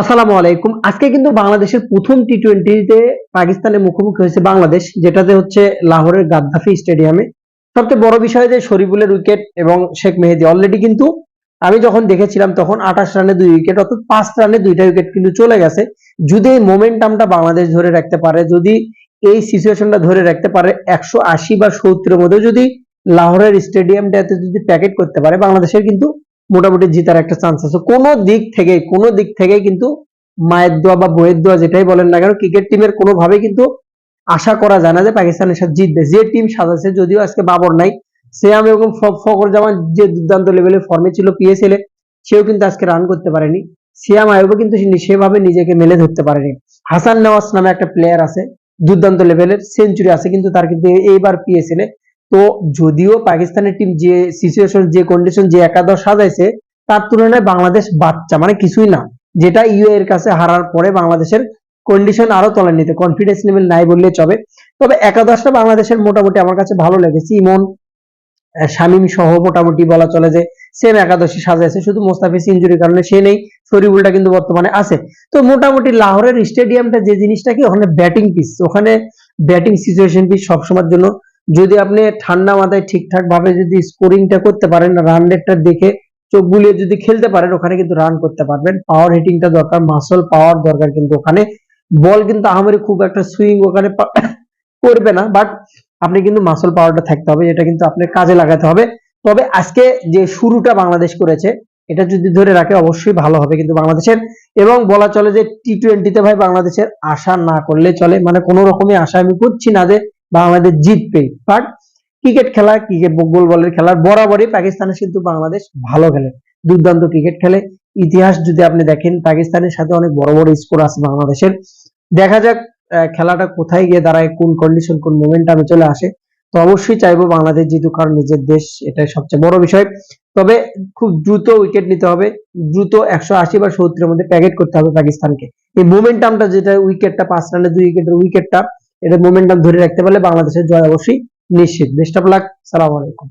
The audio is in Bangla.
আসসালামু আলাইকুম। আজকে কিন্তু বাংলাদেশের প্রথম টি টোয়েন্টিতে পাকিস্তানের মুখোমুখি হয়েছে বাংলাদেশ, যেটাতে হচ্ছে লাহোরের গাদ্দাফি স্টেডিয়ামে। সবচেয়ে বড় বিষয় যে শরীফুলের উইকেট এবং শেখ মেহেদি। অলরেডি কিন্তু আমি যখন দেখেছিলাম তখন আঠাশ রানে দুই উইকেট অর্থাৎ পাঁচ রানে দুইটা উইকেট কিন্তু চলে গেছে। যদি এই মোমেন্টামটা বাংলাদেশ ধরে রাখতে পারে, যদি এই সিচুয়েশনটা ধরে রাখতে পারে, একশো আশি বা সত্তরের মধ্যে যদি লাহোরের স্টেডিয়ামটাতে যদি প্যাকেট করতে পারে, বাংলাদেশের কিন্তু মোটামুটি জিতার একটা চান্স আছে। কোনো দিক থেকে, কোনো দিক থেকে কিন্তু মায়ের দোয়া বা বইয়ের দোয়া যেটাই বলেন না কেন ক্রিকেট টিমের কোনোভাবে কিন্তু আশা করা যায় না যে পাকিস্তানের সাথে জিতবে। যে টিম সাজাচ্ছে, যদিও আজকে বাবর নাই সিয়াম এবং ফ- ফখর জামান যে দুর্দান্ত লেভেলের ফর্মে ছিল পিএসএল এ, সেও কিন্তু আজকে রান করতে পারেনি। সিয়াম আয়ুবও কিন্তু সে- সেভাবে নিজেকে মেলে ধরতে পারেনি। হাসান নওয়াজ নামে একটা প্লেয়ার আছে, দুর্দান্ত লেভেলের সেঞ্চুরি আছে, কিন্তু তার কিন্তু এইবার পিএসএল এ তো যদিও পাকিস্তানের টিম যে সিচুয়েশন যে কন্ডিশন যে একাদশ সাজাইছে, তার তুলনায় বাংলাদেশ বাচ্চা মানে কিছুই না। যেটা ইউ এর কাছে হারার পরে বাংলাদেশের কন্ডিশন আরও তলে নিতে কনফিডেন্স লেভেল নাই বললে চলে। তবে একাদশটা বাংলাদেশের মোটামুটি আমার কাছে ভালো লেগেছে ইমন শামীম সহ মোটামুটি বলা চলে যে সেম একাদশী সাজাইছে, শুধু মোস্তাফিজ ইঞ্জুরির কারণে সে নেই, শরীফুলটা কিন্তু বর্তমানে আছে। তো মোটামুটি লাহোরের স্টেডিয়ামটা যে জিনিসটা কি, ওখানে ব্যাটিং পিস ওখানে ব্যাটিং সিচুয়েশন পিস সবসময়ের জন্য যদি আপনি ঠান্ডা মাথায় ঠিকঠাক ভাবে যদি স্কোরিংটা করতে পারেন রান রেটটা দেখে চোখ বুলিয়ে যদি খেলতে পারেন, ওখানে কিন্তু রান করতে পারবেন। পাওয়ার হিটিংটা দরকার মাসল পাওয়ার দরকার কিন্তু ওখানে। বল কিন্তু আহামরি খুব একটা সুইং ওখানে করবে না বাট আপনি কিন্তু মাসল পাওয়ারটা থাকতে হবে এটা কিন্তু আপনার কাজে লাগাতে হবে। তবে আজকে যে শুরুটা বাংলাদেশ করেছে, এটা যদি ধরে রাখে, অবশ্যই ভালো হবে কিন্তু বাংলাদেশের। এবং বলা চলে যে টি টোয়েন্টিতে ভাই বাংলাদেশের আশা না করলে চলে। মানে কোনো রকমই আশা আমি করছি না যে বাংলাদেশ জিতবে। বাট ক্রিকেট খেলা ক্রিকেট গোল বলের খেলার বরাবরই পাকিস্তানের কিন্তু বাংলাদেশ ভালো খেলে। দুর্দান্ত ক্রিকেট খেলে। ইতিহাস যদি আপনি দেখেন, পাকিস্তানের সাথে অনেক বড় বড় স্কোর আছে বাংলাদেশের। দেখা যাক খেলাটা কোথায় গিয়ে দাঁড়ায়, কোন কন্ডিশন কোন মোমেন্টামে চলে আসে। তো অবশ্যই চাইব বাংলাদেশ জিতুক, কারণ নিজের দেশ এটাই সবচেয়ে বড় বিষয়। তবে খুব দ্রুত উইকেট নিতে হবে। দ্রুত একশো আশি বা সত্তরের মধ্যে প্যাকেট করতে হবে পাকিস্তানকে। এই মোমেন্টামটা যেটা উইকেটটা পাঁচ রানে দুই উইকেটের উইকেটটা এটা মোমেন্টাম ধরে রাখতে পারলে বাংলাদেশের জয় অবশ্যই নিশ্চিত। বেস্ট অফ লাক সালাম আলাইকুম